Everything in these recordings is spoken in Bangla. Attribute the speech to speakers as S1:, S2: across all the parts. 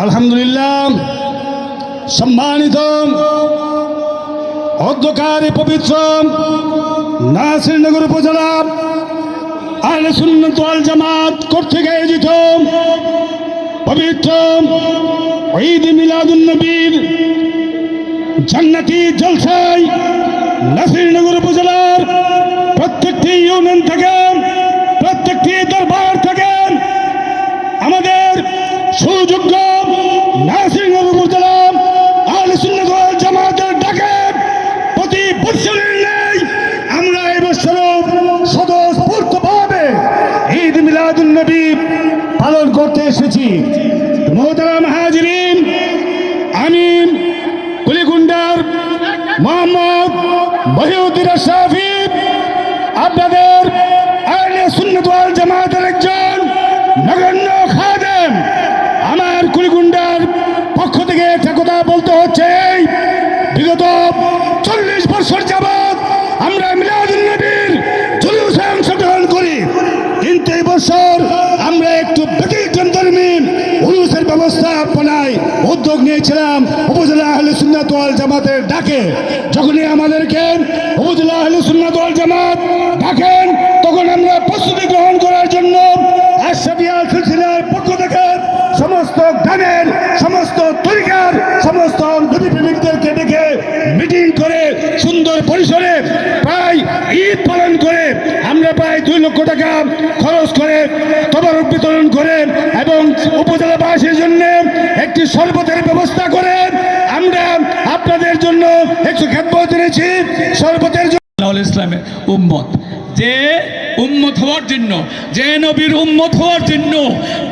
S1: আলহামদুলিল্লাহ। সম্মানিত অধ্যকারী পবিত্র নাসিরনগর উপজেলা আল সুন্নত আল জামাত কর্তৃক আয়োজিত পবিত্র ঈদ মিলাদুন নবীর জান্নাতি জলসায় নাসিরনগর উপজেলার প্রত্যেকটি ইউনিয়ন থেকে, প্রত্যেকটি দরবার থেকে আমাদের সুযোগ্য নাসিরনগর উপজেলা আহলে সুন্নাত ওয়াল জামাতের ডাকে প্রতি বৎসরের নেই। আমরা এই বছর স্বতঃস্ফূর্তভাবে ঈদ মিলাদুন নবী পালন করতে এসেছি। মোহতারাম হাজরিন আমি কুলিগুন্ডার মোহাম্মদ মহিউদ্দিন শাফি আপনাদের আহলে সুন্নাত ওয়াল জামাতের একজন নগণ্য খাদেম আমার কুলিগুন্ডার পক্ষ থেকে একটা কথা বলতে হচ্ছে এই বিগত চল্লিশ বছর যাবৎ আমরা মিলাদুল নবীর জুলুসে অংশগ্রহণ করি। কিন্তু এই বছর আমরা একটু ব্যতিক্রম ধর্মী উরুসের ব্যবস্থা আপনায় উদ্যোগ নিয়েছিলাম। উপজেলা আহলে সুন্নাত ওয়াল জামাতের ডাকে। যখনই আমাদেরকে উপজেলা আহলে সুন্নাত ওয়াল জামাত ডাকেন, তখন আমরা প্রস্তুতি গ্রহণ করার জন্য আশাবিয়া সিলসিলার পক্ষ থেকে সমস্ত গানের সমস্ত তরিকার, সমস্ত নদী প্রেমিকদেরকে ডেকে মিটিং করে সুন্দর পরিসরে প্রায় ঈদ পালন করে, আমরা প্রায় দুই লক্ষ টাকা খরচ করে তদারক বিতরণ করে এবং উপজেলাবাসীর জন্য একটি শরবতের ব্যবস্থা করে আমরা আপনাদের জন্য একটু খেদমত এনেছি, শরবতের জন্য।
S2: ইসলামের উম্মত। যে উম্মত হওয়ার জন্য, যে নবীর উম্মত হওয়ার জন্য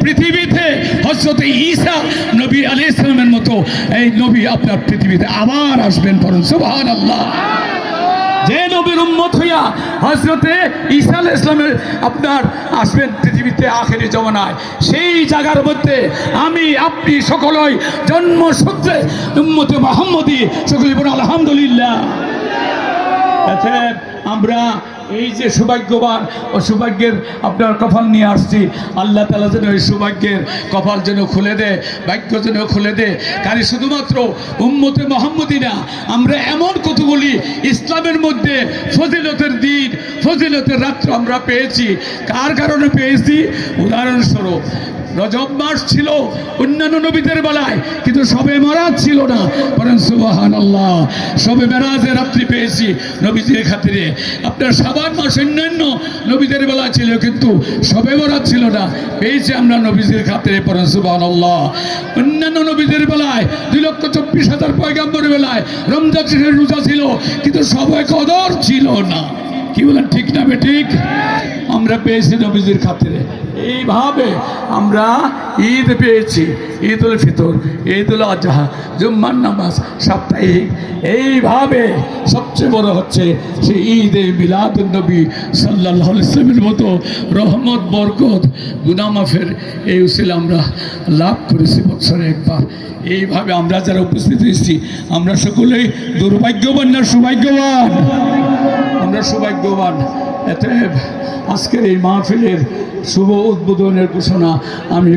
S2: পৃথিবীতে হজরত ঈসা নবী আলী ইসলামের মতো এই নবী আপনার পৃথিবীতে আবার আসবেন পরম সুবহান আল্লাহ যে নবীর উম্মত হইয়া হজরতে আলাইহিস ইসলামের আপনার আসবেন পৃথিবীতে আখেরি জমানায়, সেই জায়গার মধ্যে আমি, আপনি সকলই জন্মসূত্রে উম্মতে মোহাম্মদী সকলে বলুন আলহামদুলিল্লাহ। আচ্ছা আমরা এই যে সৌভাগ্যবান ও সৌভাগ্যের আপনার কপাল নিয়ে আসছি, আল্লাহ তালা যেন এই সৌভাগ্যের কপাল যেন খুলে দে ভাগ্য যেন খুলে দে কারি শুধুমাত্র উম্মতে মোহাম্মদী না আমরা এমন কতগুলি ইসলামের মধ্যে ফজিলতের দিন, ফজিলতের রাত্র আমরা পেয়েছি। কার কারণে পেয়েছি? উদাহরণস্বরূপ, রজব মাস ছিল অন্যান্য নবীদের বেলায়, কিন্তু সবে মারাজ ছিল না। বরং সুবাহান আল্লাহ সবে মেরাজের রাত্রি পেয়েছি নবীজির খাতিরে। আপনার সাবান মাস অন্যান্য নবীদের বেলা ছিল, কিন্তু সবে বরাত ছিল না। পেয়েছি আমরা নবীদের খাতে সুবাহান আল্লাহ অন্যান্য নবীদের বেলায় দুই লক্ষ চব্বিশ হাজার পয়গাম্বর বেলায় রমজান শেষের রোজা ছিল, কিন্তু সবাই কদর ছিল না। কি বলেন, ঠিক না বে ঠিক? আমরা পেয়েছি নবীদের খাতিরে। এইভাবে আমরা ঈদ পেয়েছি ঈদ উল ফিতর ঈদ উল আজহা, জুম্মার নামাজ, সাপ্তাহিক। এইভাবে সবচেয়ে বড় হচ্ছে সেই ঈদ এ মিলাদুল নবী সাল্লাহ ইসলামের মতো রহমত, বরকত, গুনামাফের এই উসিল আমরা লাভ করেছি বছরে একবার। এইভাবে আমরা যারা উপস্থিত হয়েছি, আমরা সকলেই দুর্ভাগ্যবান না সৌভাগ্যবান? আমরা সৌভাগ্যবান। এতে আজকের এই মাহফিলের শুভ উদ্বোধনের ঘোষণা আমি